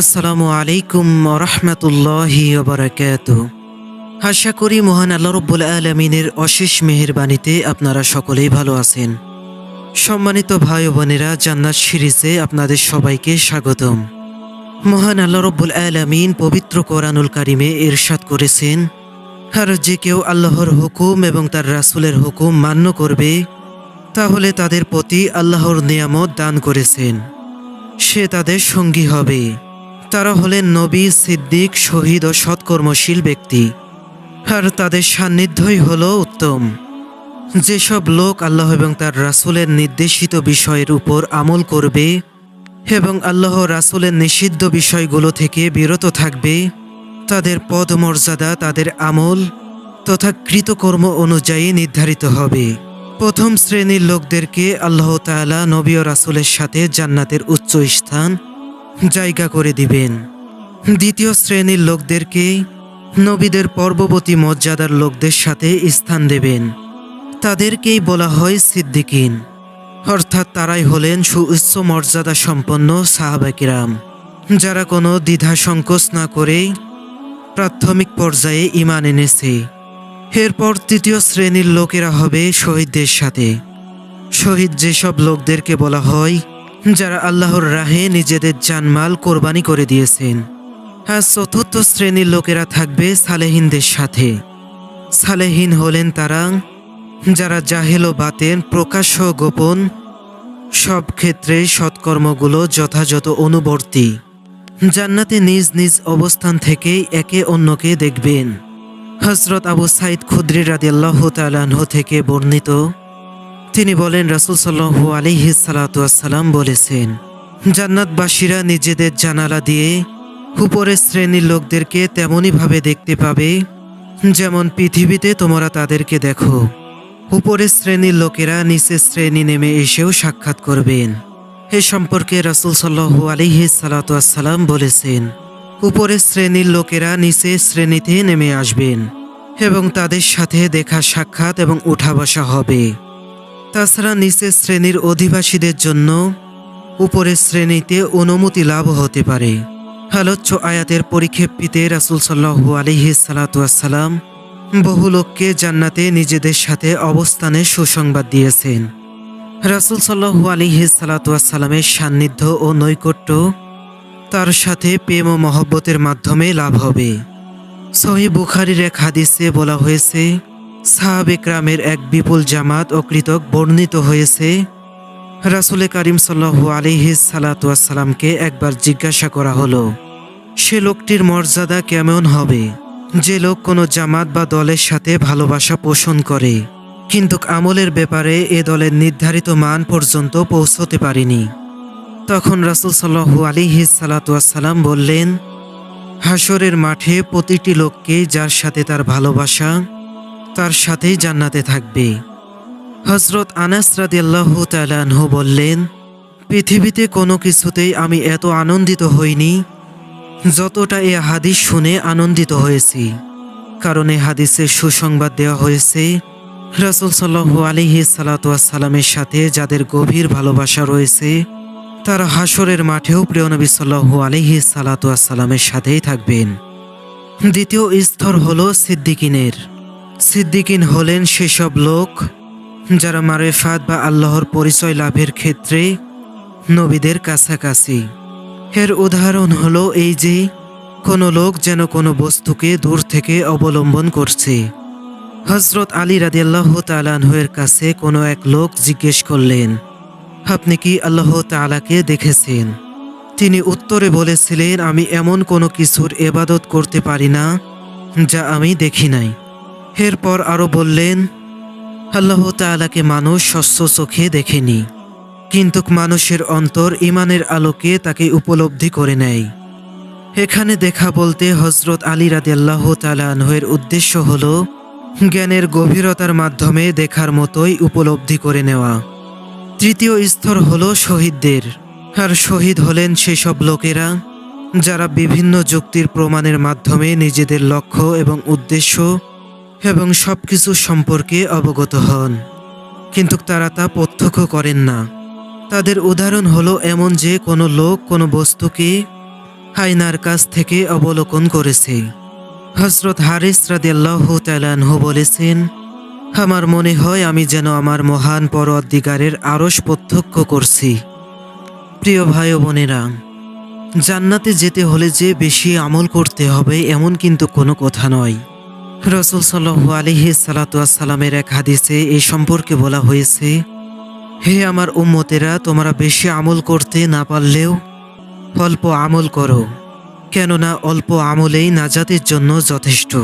আসসালামু আলাইকুম রহমতুল্লাহি আশা করি মহান আল্লাহ রব্বুল আলমিনের অশেষ মেহেরবানিতে আপনারা সকলেই ভালো আছেন। সম্মানিত ভাই বোনেরা, জান্নাত সিরিজে আপনাদের সবাইকে স্বাগতম। মহান আল্লাহ রব্বুল আলমিন পবিত্র কোরআনুল কারিমে এরশাদ করেছেন, আর যে কেউ আল্লাহর হুকুম এবং তার রাসূলের হুকুম মান্য করবে, তাহলে তাদের প্রতি আল্লাহর নিয়ামত দান করেছেন। সে তাদের সঙ্গী হবে। তারা হলেন নবী, সিদ্দিক, শহীদ ও সৎকর্মশীল ব্যক্তি। আর তাদের সান্নিধ্যই হলো উত্তম। যেসব লোক আল্লাহ এবং তার রাসুলের নির্দেশিত বিষয়ের উপর আমল করবে এবং আল্লাহ রাসূলের নিষিদ্ধ বিষয়গুলো থেকে বিরত থাকবে, তাদের পদমর্যাদা, তাদের আমল তথা কৃতকর্ম অনুযায়ী নির্ধারিত হবে। প্রথম শ্রেণির লোকদেরকে আল্লাহ তাআলা নবী ও রাসূলের সাথে জান্নাতের উচ্চ স্থান জায়গা করে দিবেন। দ্বিতীয় শ্রেণির লোকদেরকে নবীদের পর্ববতী মর্যাদার লোকদের সাথে স্থান দেবেন। তাদেরকেই বলা হয় সিদ্দিকিন। অর্থাৎ তারাই হলেন সুউচ্চ মর্যাদা সম্পন্ন সাহাবাকিরাম যারা কোনো দ্বিধা সংকোচ না করেই প্রাথমিক পর্যায়ে ইমান এনেছে। এরপর তৃতীয় শ্রেণির লোকেরা হবে শহীদদের সাথে। শহীদ যেসব লোকদেরকে বলা হয় যারা আল্লাহর রাহে নিজেদের জানমাল কোরবানি করে দিয়েছেন। আর চতুর্থ শ্রেণির লোকেরা থাকবে সালেহিনদের সাথে। সালেহীন হলেন তারা যারা জাহেল ও বাতেন, প্রকাশ্য গোপন সব ক্ষেত্রে সৎকর্মগুলো যথাযথ অনুবর্তী। জান্নাতে নিজ নিজ অবস্থান থেকেই একে অন্যকে দেখবেন। হজরত আবু সাইদ খুদ্রি রাদিয়াল্লাহ তালাহ থেকে বর্ণিত তিনি বলেন, রাসুল সাল্লাহু আলিহি সালাতাম বলেছেন, জান্নাতবাসীরা নিজেদের জানালা দিয়ে উপরের শ্রেণির লোকদেরকে তেমনইভাবে দেখতে পাবে যেমন পৃথিবীতে তোমরা তাদেরকে দেখো। উপরের শ্রেণির লোকেরা নিচের শ্রেণি নেমে এসেও সাক্ষাৎ করবেন। এ সম্পর্কে রাসুল সাল্লাহু আলিহি সালাতাম বলেছেন, উপরের শ্রেণির লোকেরা নিচের শ্রেণীতে নেমে আসবেন এবং তাদের সাথে দেখা সাক্ষাৎ এবং উঠা বসা হবে। তাছাড়া নিচের শ্রেণির অধিবাসীদের জন্য উপরের শ্রেণীতে অনুমতি লাভ হতে পারে। আলোচ্য আয়াতের পরিক্ষেপিতে রাসুল সাল্লাহু আলিহি সালাতাম বহু লোককে জান্নাতে নিজেদের সাথে অবস্থানে সুসংবাদ দিয়েছেন। রাসুল সাল্লাহু আলিহি সালাতামের সান্নিধ্য ও নৈকট্য তার সাথে প্রেম ও মহব্বতের মাধ্যমে লাভ হবে। সহি বুখারির এক হাদিসে বলা হয়েছে সাহাবেকরামের এক বিপুল জামাত ও কৃতক বর্ণিত হয়েছে। রাসুলে করিম সাল্লাহু আলিহি সালাতামকে একবার জিজ্ঞাসা করা হলো, সে লোকটির মর্যাদা কেমন হবে? যে লোক কোনো জামাত বা দলের সাথে ভালোবাসা পোষণ করে, কিন্তু আমলের ব্যাপারে এ দলের নির্ধারিত মান পর্যন্ত পৌঁছতে পারেনি। তখন রাসুল সাল্লাহু আলিহি সালাতাম বললেন হাসরের মাঠে প্রতিটি লোককে যার সাথে তার ভালোবাসা তার সাথেই জান্নাতে থাকবে। হজরত আনাস রাদিয়াল্লাহু তালাহ বললেন, পৃথিবীতে কোনো কিছুতেই আমি এত আনন্দিত হইনি, যতটা এ হাদিস শুনে আনন্দিত হয়েছি। কারণ এ হাদিসের সুসংবাদ দেওয়া হয়েছে, রাসুল সাল্লাহু আলিহি সালাতামের সাথে যাদের গভীর ভালোবাসা রয়েছে, তারা হাসরের মাঠেও প্রিয়নবী সাল্লাহু আলিহি সালাতামের সাথেই থাকবেন। দ্বিতীয় স্তর হল সিদ্দিকিনের। সিদ্দিকিন হলেন সেসব লোক যারা মারেফাত বা আল্লাহর পরিচয় লাভের ক্ষেত্রে নবীদের কাছাকাছি। এর উদাহরণ হলো এই যে, কোনো লোক যেন কোনো বস্তুকে দূর থেকে অবলম্বন করছে। হজরত আলী রাদিয়াল্লাহ তালানহের কাছে কোনো এক লোক জিজ্ঞেস করলেন, আপনি কি আল্লাহ তালাকে দেখেছেন? তিনি উত্তরে বলেছিলেন, আমি এমন কোনো কিছুর এবাদত করতে পারি না যা আমি দেখি নাই। এরপর আরও বললেন, আল্লাহ তালাকে মানুষ স্বচ্ছ চোখে দেখেনি, কিন্তু মানুষের অন্তর ইমানের আলোকে তাকে উপলব্ধি করে নেয়। এখানে দেখা বলতে হজরত আলী রাদিয়াল্লাহ তালাহের উদ্দেশ্য হল জ্ঞানের গভীরতার মাধ্যমে দেখার মতোই উপলব্ধি করে নেওয়া। তৃতীয় স্তর হল শহীদদের। আর শহীদ হলেন সেসব লোকেরা যারা বিভিন্ন যুক্তির প্রমাণের মাধ্যমে নিজেদের লক্ষ্য এবং উদ্দেশ্য এবং সব কিছু সম্পর্কে অবগত হন। কিন্তু তারা তা প্রত্যক্ষ করেন না। তাদের উদাহরণ হলো এমন যে কোনো লোক কোনো বস্তুকে আয়নার কাছ থেকে অবলোকন করেছে। হজরত হারিস রাদিয়াল্লাহ তালানহু বলেছেন, আমার মনে হয় আমি যেন আমার মহান পরদিগারের আরস প্রত্যক্ষ করছি। প্রিয় ভাই বোনেরা জান্নাতে যেতে হলে যে বেশি আমল করতে হবে এমন কিন্তু কোনো কথা নয়। রসুল সাল্লু আলিহি সালাতামের এক হাদিসে এই সম্পর্কে বলা হয়েছে, হে আমার উম্মতেরা, তোমরা বেশি আমল করতে না পারলেও অল্প আমল করো, কেননা অল্প আমলেই নাজাতের জন্য যথেষ্ট।